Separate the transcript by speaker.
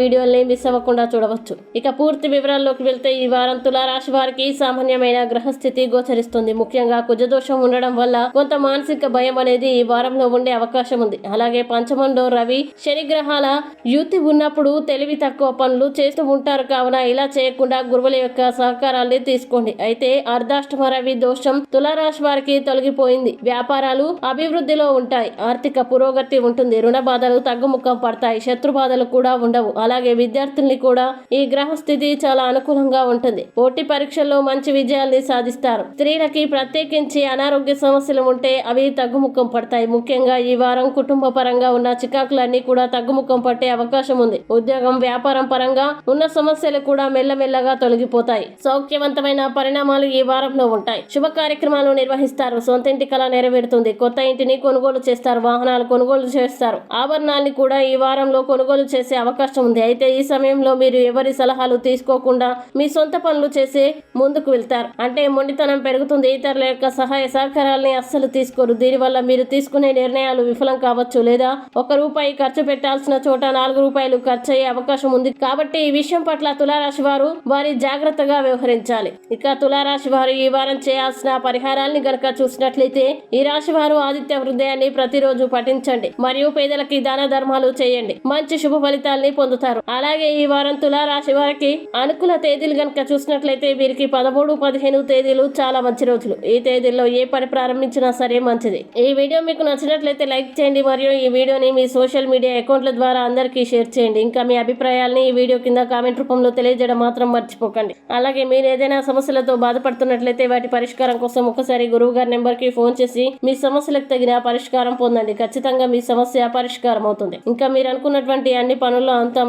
Speaker 1: వీడియోల్ని miss అవ్వకుండా చూడవచ్చు. ఇక పూర్తి వివరాల్లోకి వెళ్తే ఈ వారం తులారాశి వారికి సామాన్యమైన గ్రహస్థితి గోచరిస్తుంది. ముఖ్యంగా కుజదోషం ఉండడం వల్ల కొంత మానసిక భయం అనేది ఈ వారంలో ఉండే అవకాశం ఉంది. అలాగే పంచమంలో రవి శని గ్రహాల యుతి ఉన్నప్పుడు తెలివి తక్కువ పనులు చేస్తూ ఉంటారు కావున ఇలా చేయకుండా గురువుల యొక్క సహకారాన్ని తీసుకోండి. అయితే అర్ధాష్టమ రవి దోషం తులారాశి వారికి తొలగిపోయింది. వ్యాపారాలు అభివృద్ధిలో ఉంటాయి. ఆర్థిక పురోగతి ఉంటుంది. రుణ బాధలు తగ్గుముఖం పడతాయి. శత్రు బాధలు కూడా ఉండవు. అలాగే విద్యార్థుల్ని కూడా ఈ గ్రహ స్థితి చాలా అనుకూలంగా ఉంటుంది. పోటీ పరీక్షల్లో మంచి విజయాల్ని సాధిస్తారు. స్త్రీలకి ప్రత్యేకించి అనారోగ్య సమస్యలు ఉంటే అవి తగ్గుముఖం పడతాయి. ముఖ్యంగా ఈ వారం కుటుంబ పరంగా ఉన్న చికాకులన్నీ కూడా తగ్గుముఖం పట్టే అవకాశం ఉంది. ఉద్యోగం వ్యాపారం పరంగా ఉన్న సమస్యలు కూడా మెల్లమెల్లగా తొలగిపోతాయి. సౌఖ్యవంతమైన పరిణామాలు ఈ వారంలో ఉంటాయి. శుభ కార్యక్రమాలు నిర్వహిస్తారు. సొంత ఇంటి కళ నెరవేరుతుంది. కొత్త ఇంటిని కొనుగోలు చేస్తారు. వాహనాలు కొనుగోలు చేస్తారు. ఆభరణాల్ని కూడా ఈ వారంలో కొనుగోలు చేసే అవకాశం ఉంది. అయితే ఈ సమయంలో మీరు ఎవరి సలహాలు తీసుకోకుండా మీ సొంత పనులు చేసే ముందుకు వెళ్తారు. అంటే మొండితనం పెరుగుతుంది. ఇతరుల యొక్క సహాయ సహకారాలని అస్సలు తీసుకోరు. దీనివల్ల మీరు తీసుకునే నిర్ణయాలు విఫలం కావచ్చు లేదా ఒక రూపాయి ఖర్చు పెట్టాల్సిన చోట నాలుగు రూపాయలు ఖర్చు అయ్యే అవకాశం ఉంది. కాబట్టి ఈ విషయం పట్ల తులారాశి వారు వారి జాగ్రత్తగా వ్యవహరించాలి. ఇక తులారాశి వారు ఈ వారం చేయాల్సిన పరిహారాన్ని గనక చూసినట్లయితే ఈ రాశి వారు ఆదిత్య హృదయాన్ని ప్రతిరోజు పఠించండి. మరియు పేదలకి దాన ధర్మాలు చేయండి. మంచి శుభ ఫలితాల్ని పొందుతారు. అలాగే ఈ వారం తులారాశి వారికి అనుకూల తేదీలు కనుక చూసినట్లయితే వీరికి పదమూడు పదిహేను తేదీలు చాలా మంచి రోజులు. ఈ తేదీల్లో ఏ పని ప్రారంభించినా సరే మంచిది. ఈ వీడియో మీకు నచ్చినట్లయితే లైక్ చేయండి మరియు ఈ వీడియోని మీ సోషల్ మీడియా అకౌంట్ల ద్వారా అందరికీ షేర్ చేయండి. ఇంకా మీ అభిప్రాయాల్ని ఈ వీడియో కింద కామెంట్ రూపంలో తెలియజేయడం మాత్రం మర్చిపోకండి. అలాగే మీరు ఏదైనా సమస్యలతో బాధపడుతున్నట్లయితే వాటి పరిష్కారం కోసం ఒకసారి గురువు గారి నెంబర్కి ఫోన్ చేసి మీ సమస్యలకు తగిన పరిష్కారం పొందండి. ఖచ్చితంగా మీ సమస్య పరిష్కారం అవుతుంది ఇంకా మీరు అనుకున్నటువంటి అన్ని పనుల్లో అంతా